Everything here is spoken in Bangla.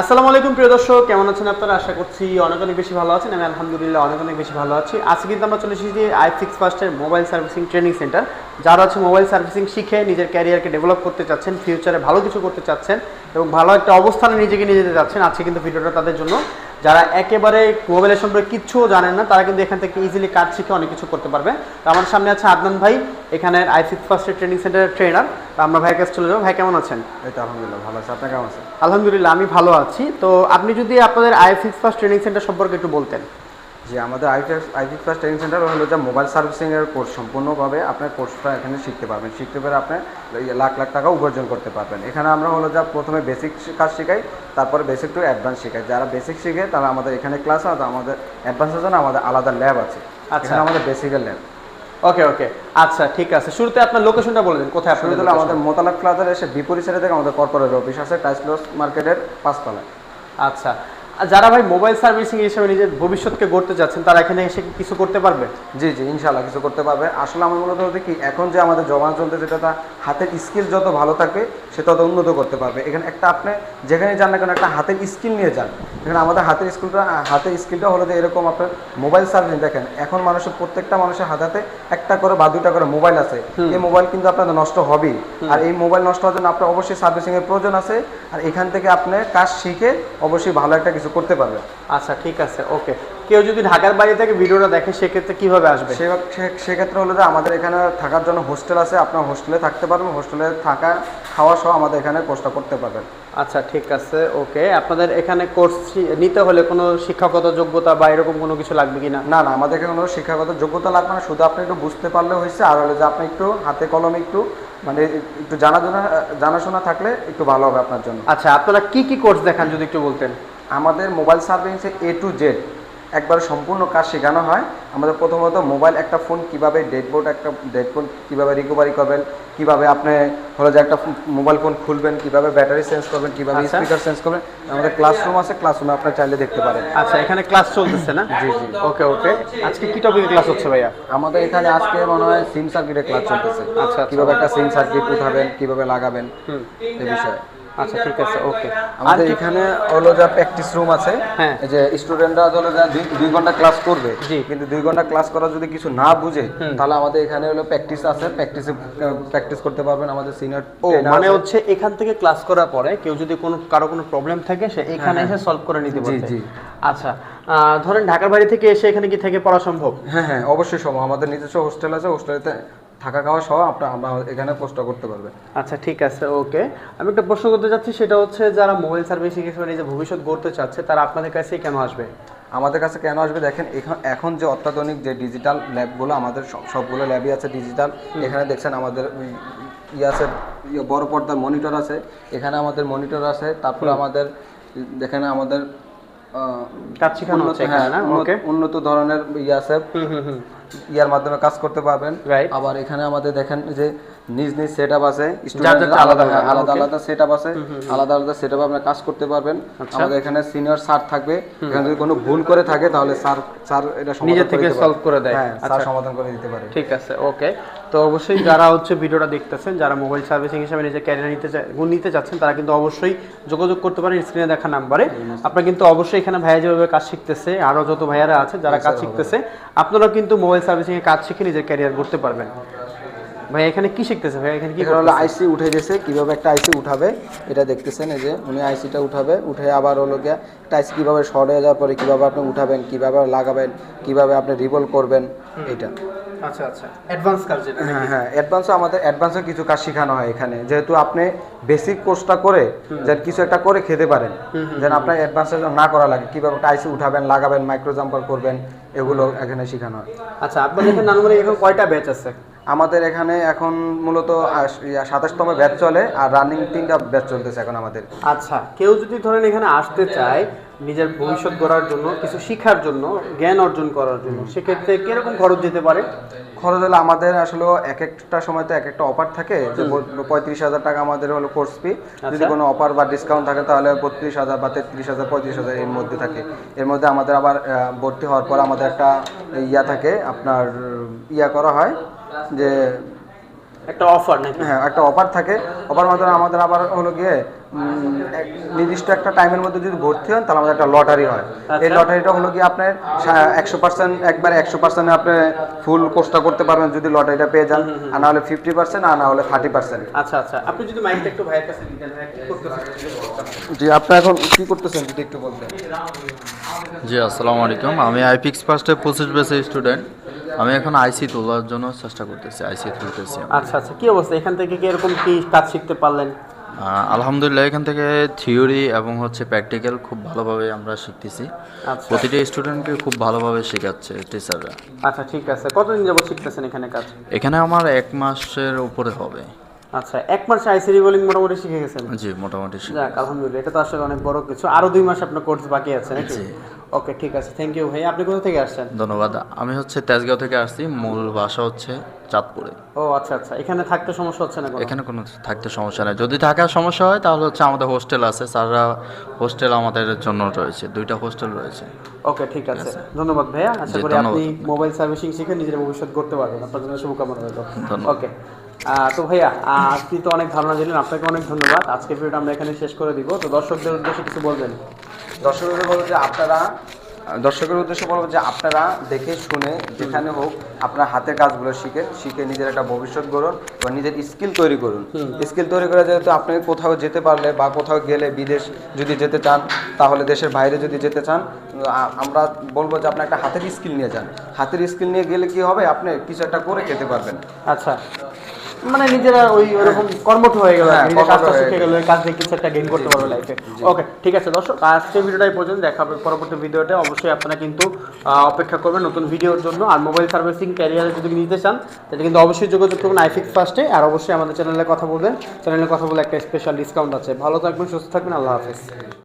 আসসালামু আলাইকুম, প্রিয় দর্শক। কেমন আছেন আপনারা? আশা করছি অনেক অনেক বেশি ভালো আছেন। আমি আলহামদুলিল্লাহ অনেক অনেক বেশি ভালো আছি। আজকে কিন্তু আমরা চলে এসেছি আই সিক্স ফার্স্টের মোবাইল সার্ভিসিং ট্রেনিং সেন্টার যারা আছে মোবাইল সার্ভিসিং শিখে নিজের ক্যারিয়ারকে ডেভেলপ করতে চাচ্ছেন ফিউচারে ভালো কিছু করতে চাচ্ছেন এবং ভালো একটা অবস্থানে নিজেকে নিয়ে যেতে চাচ্ছেন, আজকে কিন্তু ভিডিওটা তাদের জন্য। যারা একেবারে মোবাইলের সম্পর্কে কিচ্ছুও জানেন না তারা কিন্তু এখান থেকে ইজিলি কাজ শিখে অনেক কিছু করতে পারবে। তো আমার সামনে আছে আদনান ভাই এখানে আই সিক্স ফার্স্ট ট্রেনিং সেন্টারের ট্রেনার তো আমরা ভাইয়ের কাছে চলে যাব। ভাই কেমন আছেন? এই তো আলহামদুলিল্লাহ ভালো আছে। আপনি কেমন আছেন? আলহামদুলিল্লাহ আমি ভালো আছি। তো আপনি যদি আপনাদের I six first training centre সম্পর্কে একটু বলতেন। জি আমাদের ITS IT plus training centre হলো যে মোবাইল সার্ভিসিংয়ের কোর্স সম্পূর্ণভাবে আপনার কোর্সটা এখানে শিখতে পারবেন। শিখতে পারে আপনি লাখ লাখ টাকা উপার্জন করতে পারবেন। এখানে আমরা হলো যা প্রথমে বেসিক কাজ শেখাই তারপরে বেসিক টু অ্যাডভান্স শেখাই। যারা বেসিক শিখে তারা আমাদের এখানে ক্লাস আছে আমাদের অ্যাডভান্সের জন্য আমাদের আলাদা ল্যাব আছে। আচ্ছা। আমাদের বেসিকের ল্যাব ওকে ওকে আচ্ছা ঠিক আছে। শুরুতে আপনার লোকেশনটা বলে দিন কোথায় শুরু আপনাদের হলো আমাদের মোতালাক প্লাজার এসে বিপরীত সাইডে থেকে আমাদের কর্পোরেট অফিস আছে টাইসলস মার্কেটের পাঁচতলায়। আচ্ছা। যারা ভাই মোবাইল সার্ভিসিং হিসেবে নিজের ভবিষ্যৎকে গড়তে যাচ্ছেন তারা এখানে এসে কিছু করতে পারবে? জি জি ইনশাল্লাহ কিছু করতে পারবে। আসলে আমার মূলত হচ্ছে কি এখন যে আমাদের জমানা চলতে যেটা তা হাতের স্কিল যত ভালো থাকবে সে তত উন্নত করতে পারবে। এখানে একটা আপনি যেখানে যান না কেন একটা হাতের স্কিল নিয়ে যান। এখানে আমাদের হাতের স্কিলটা হাতের স্কিলটা হলো যে এরকম আপনার মোবাইল সার্ভিস দেখেন এখন মানুষের প্রত্যেকটা মানুষের হাতে হাতে একটা করে বা দুইটা করে মোবাইল আছে। এই মোবাইল কিন্তু আপনাদের নষ্ট হবেই। আর এই মোবাইল নষ্ট হওয়ার জন্য আপনার অবশ্যই সার্ভিসিং এর প্রয়োজন আছে। আর এখান থেকে আপনি কাজ শিখে অবশ্যই ভালো একটা কিছু করতে পারবে। আচ্ছা ঠিক আছে ওকে। কেউ যদি ঢাকার বাইরে থেকে ভিডিওটা দেখে সেক্ষেত্রে কীভাবে আসবে? সেক্ষেত্রে হলো যে আমাদের এখানে থাকার জন্য হোস্টেল আছে আপনার হোস্টেলে থাকতে পারবেন হোস্টেলে থাকা খাওয়া সহ আমাদের এখানে কোর্সটা করতে পারবেন। আচ্ছা ঠিক আছে ওকে। আপনাদের এখানে কোর্স নিতে হলে কোনো শিক্ষাগত যোগ্যতা বা এরকম কোনো কিছু লাগবে কি না? না আমাদের এখানে কোনো শিক্ষাগত যোগ্যতা লাগবে না শুধু আপনি একটু বুঝতে পারলে হয়েছে আর হলো যে আপনি একটু হাতে কলমে একটু মানে একটু জানা জানাশোনা থাকলে একটু ভালো হবে আপনার জন্য। আচ্ছা আপনারা কি কি কোর্স দেখান যদি একটু বলতেন? আমাদের মোবাইল সার্ভিসে এ টু জেড একবার সম্পূর্ণ কাজ শেখানো হয়। আমাদের প্রথমত মোবাইল একটা ফোন কীভাবে ডেডবোর্ড একটা ডেডবোর্ড কীভাবে রিকভারি করবেন কীভাবে আপনি হলো যে একটা মোবাইল ফোন খুলবেন কীভাবে ব্যাটারি চেঞ্জ করবেন কীভাবে আচ্ছা। স্পিকার চেঞ্জ করবেন। আমাদের ক্লাসরুম আছে ক্লাসরুমে আপনার চাইলে দেখতে পারেন। আচ্ছা এখানে ক্লাস চলতেছে না? জি, জি। ওকে ওকে। আজকে কি টপিকে ক্লাস হচ্ছে ভাইয়া? আমাদের এখানে আজকে মনে হয় সিম সার্কিটের ক্লাস চলতেছে। আচ্ছা, আচ্ছা। কীভাবে একটা সিম সার্কিট উঠাবেন কীভাবে লাগাবেন এই বিষয়ে। আচ্ছা ঠিক আছে ওকে আমাদের এখানে হলো যা প্র্যাকটিস রুম আছে। হ্যাঁ। যে স্টুডেন্টরা হলো যা দুই- ঘণ্টা ক্লাস করবে। কিন্তু দুই ঘণ্টা ক্লাস করা যদি কিছু না বুঝে তাহলে আমাদের এখানে হলো প্র্যাকটিস আছে। প্র্যাকটিসে প্র্যাকটিস করতে পারবেন আমাদের সিনিয়র ও মানে হচ্ছে এখান থেকে ক্লাস করার পরে কেউ যদি কোনো কারও কোনো প্রবলেম থাকে সে এখানে এসে সলভ করে নিতে হ্যাঁ, জি, পারবে জি। আচ্ছা আহ, ধরেন ঢাকার বাড়ি থেকে এসে এখানে কি থেকে পড়া সম্ভব? হ্যাঁ হ্যাঁ অবশ্যই সম্ভব। আমাদের নিজস্ব হোস্টেল আছে হোস্টেলেতে থাকা খাওয়া সহ আপনার আমরা এখানে কোর্সটা করতে পারবে। আচ্ছা ঠিক আছে ওকে। আমি একটা প্রশ্ন করতে চাচ্ছি সেটা হচ্ছে যারা মোবাইল সার্ভিসিং হিসেবে নিজে ভবিষ্যৎ গড়তে চাচ্ছে তারা আপনাদের কাছে কেন আসবে? আমাদের কাছে কেন আসবে? দেখেন এখন এখন যে অত্যাধুনিক যে ডিজিটাল ল্যাবগুলো আমাদের সব- সবগুলো ল্যাবই আছে ডিজিটাল এখানে দেখছেন আমাদের ইয়ে আছে ইয়ে বড় পর্দার মনিটর আছে। এখানে আমাদের মনিটর আছে তারপরে আমাদের দেখেন আমাদের কাজ শেখানো হচ্ছে এখানে হ্যাঁ, না? উন্নত- ওকে উন্নত ধরনের ইয়ে আছে ইয়ার মাধ্যমে কাজ করতে পারবেন। আবার এখানে আমাদের দেখেন যে নিজ নিজ সেট আপ আছে আলাদা আলাদা, আলাদা সেট আপ আছে। আলাদা আলাদা সেট আপ আপনার কাজ করতে পারবেন। আচ্ছা। আমাদের এখানে সিনিয়র স্যার থাকবে। এখানে যদি কোনো ভুল করে থাকে তাহলে স্যার স্যার এটা নিজে থেকে solve করে দেয়। হ্যাঁ স্যার আচ্ছা। সমাধান করে দিতে পারে। ঠিক আছে ওকে তো অবশ্যই যারা হচ্ছে ভিডিওটা দেখতেছেন যারা মোবাইল সার্ভিসিং হিসেবে নিজের ক্যারিয়ার নিতে নিতে চাচ্ছেন তারা কিন্তু অবশ্যই যোগাযোগ করতে পারেন স্ক্রিনে দেখা নাম্বারে। আপনারা কিন্তু অবশ্যই এখানে ভাইয়া যেভাবে কাজ শিখতেছে আরও যত ভাইয়ারা আছে যারা কাজ শিখতেছে আপনারাও কিন্তু মোবাইল সার্ভিসিং এ কাজ শিখে নিজের ক্যারিয়ার করতে পারবেন। ভাই এখানে কি শিখতেছে? ভাই এখানে কি হলো আইসি উঠে গেছে। কীভাবে একটা আইসি উঠাবে এটা দেখতেছেন এই যে উনি আইসিটা উঠাবে। উঠে আবার হলো গিয়া একটা আইসি কীভাবে শর্ট হয়ে যাওয়ার পরে কীভাবে আপনি উঠাবেন কীভাবে লাগাবেন কীভাবে আপনি রিভল করবেন এটা আচ্ছা আচ্ছা। অ্যাডভান্স কাজ যেটা হ্যাঁ হ্যাঁ অ্যাডভান্সও আমাদের অ্যাডভান্সও কিছু কাজ শেখানো হয় এখানে। যেহেতু আপনি বেসিক কোর্সটা করে যেন কিছু একটা করে খেতে পারেন যেন আপনার অ্যাডভান্সে না করা লাগে। কীভাবে একটা উঠাবেন লাগাবেন মাইক্রো জাম্পার করবেন এগুলো এখানে শেখানো হয়। আচ্ছা আপনাদের এখানে এখন কয়টা ব্যাচ আছে? আমাদের এখানে এখন মূলত সাতাশতম ব্যাচ চলে আর রানিং তিনটা ব্যাচ চলতেছে এখন আমাদের। আচ্ছা কেউ যদি ধরেন এখানে আসতে চায় নিজের ভবিষ্যৎ গড়ার জন্য কিছু শিখার জন্য জ্ঞান অর্জন করার জন্য। সেক্ষেত্রে কীরকম খরচ যেতে পারে? খরচ হলো আমাদের আসলে এক একটা সময় তো এক একটা অফার থাকে। যে পঁয়ত্রিশ হাজার টাকা আমাদের হলো কোর্স ফি যদি আচ্ছা। কোনো অফার বা ডিসকাউন্ট থাকে তাহলে বত্রিশ হাজার বা তেত্রিশ হাজার পঁয়ত্রিশ হাজার এর মধ্যে থাকে। এর মধ্যে আমাদের আবার ভর্তি হওয়ার পর আমাদের একটা ইয়া থাকে আপনার ইয়া করা হয় যে একটা অফার হ্যাঁ একটা অফার থাকে। অফার মাধ্যমে আমাদের আবার হলো গিয়ে নির্দিষ্ট একটা টাইমের মধ্যে যদি ভর্তি হন তাহলে আমাদের একটা লটারি হয়। এই আচ্ছা। লটারিটা হলো কি আপনার একশো পার্সেন্ট একবার একশো পার্সেন্ট আপনি ফুল কোর্সটা করতে পারবেন যদি লটারিটা পেয়ে যান। আর না হলে ফিফটি পার্সেন্ট আর না হলে থার্টি পার্সেন্ট আচ্ছা আচ্ছা। আপনি যদি মাইকটা একটু ভাইয়ের কাছে দিতেন করতেছেন? জি আপনি এখন কি করতেছেন যদি একটু বলতেন? জি আসসালামু আলাইকুম। আমি আইপিক্স ফার্স্টে পঁচিশ বেসের স্টুডেন্ট আমি এখন আইসি তোলার জন্য চেষ্টা করতেছি আইসি তুলতেছি আচ্ছা আচ্ছা। কি অবস্থা? এখান থেকে কি এরকম কি কাজ শিখতে পারলেন? আলহামদুলিল্লাহ এখান থেকে থিওরি এবং হচ্ছে প্র্যাকটিক্যাল খুব ভালোভাবে আমরা শিখতেছি। প্রতিটি প্রতিটা স্টুডেন্টকে খুব ভালোভাবে শেখাচ্ছে টিচাররা আচ্ছা ঠিক আছে। কতদিন যাবত শিখতেছেন এখানে কাজ? এখানে আমার এক মাসের উপরে হবে। আচ্ছা এক মাসে আইসিডি বোলিং মোটামুটি শিখে গেছেন? জি মোটামুটি শিখ- যাক আলহামদুলিল্লাহ এটা তো আসলে অনেক বড় কিছু। আরও দুই মাস আপনার কোর্স বাকি আছে নাকি? জি। ওকে ঠিক আছে থ্যাংক ইউ ভাই। আপনি কোথা থেকে আসছেন? ধন্যবাদ। আমি হচ্ছে তেজগাঁও থেকে আসছি মূল বাসা হচ্ছে চাঁদপুরে। ও আচ্ছা আচ্ছা এখানে থাকতে সমস্যা হচ্ছে না কোনো? এখানে কোনো থাকতে সমস্যা নেই। যদি থাকার সমস্যা হয় তাহলে হচ্ছে আমাদের হোস্টেল আছে। স্যাররা হোস্টেল আমাদের জন্য রয়েছে দুইটা হোস্টেল রয়েছে। ওকে ঠিক আছে। ধন্যবাদ ভাইয়া। আশা করি আপনি মোবাইল সার্ভিসিং শিখে নিজের ভবিষ্যৎ করতে পারবেন। আপনার জন্য শুভকামনা রইল। ওকে তো ভাইয়া আপনি তো অনেক ধারণা দিলেন আপনাকে অনেক ধন্যবাদ। আজকে ভিডিওটা আমরা এখানে শেষ করে দিব। তো দর্শকদের উদ্দেশ্যে কিছু বলবেন? দর্শকদের বলব যে আপনারা দর্শকের উদ্দেশ্যে বলব যে আপনারা দেখে শুনে যেখানে হোক আপনার হাতের কাজগুলো শিখেন শিখে নিজের একটা ভবিষ্যৎ গড়ুন বা নিজের স্কিল তৈরি করুন। স্কিল তৈরি করে যেহেতু আপনি কোথাও যেতে পারলে বা কোথাও গেলে বিদেশ যদি যেতে চান তাহলে দেশের বাইরে যদি যেতে চান আমরা বলব যে আপনি একটা হাতের স্কিল নিয়ে যান। হাতের স্কিল নিয়ে গেলে কি হবে? আপনি কিছু একটা করে খেতে পারবেন। আচ্ছা। মানে নিজেরা ওই ওরকম কর্মঠ হয়ে গেল হ্যাঁ, নিজের কাজটা শিখে গেল। কাজ দিয়ে কিছু একটা গেইন করতে পারবে লাইফে ওকে ঠিক আছে দর্শক আজকে ভিডিওটাই পর্যন্ত দেখা হবে পরবর্তী ভিডিওতে। অবশ্যই আপনারা কিন্তু অপেক্ষা করবেন নতুন ভিডিওর জন্য। আর মোবাইল সার্ভিসিং ক্যারিয়ারে যদি নিতে চান তাহলে কিন্তু অবশ্যই যোগাযোগ করবেন আইফিক্স ফার্স্টে আর অবশ্যই আমাদের চ্যানেলে কথা বলবেন। চ্যানেলে কথা বলে একটা স্পেশাল ডিসকাউন্ট আছে। ভালো থাকবেন সুস্থ থাকবেন আল্লাহ হাফেজ।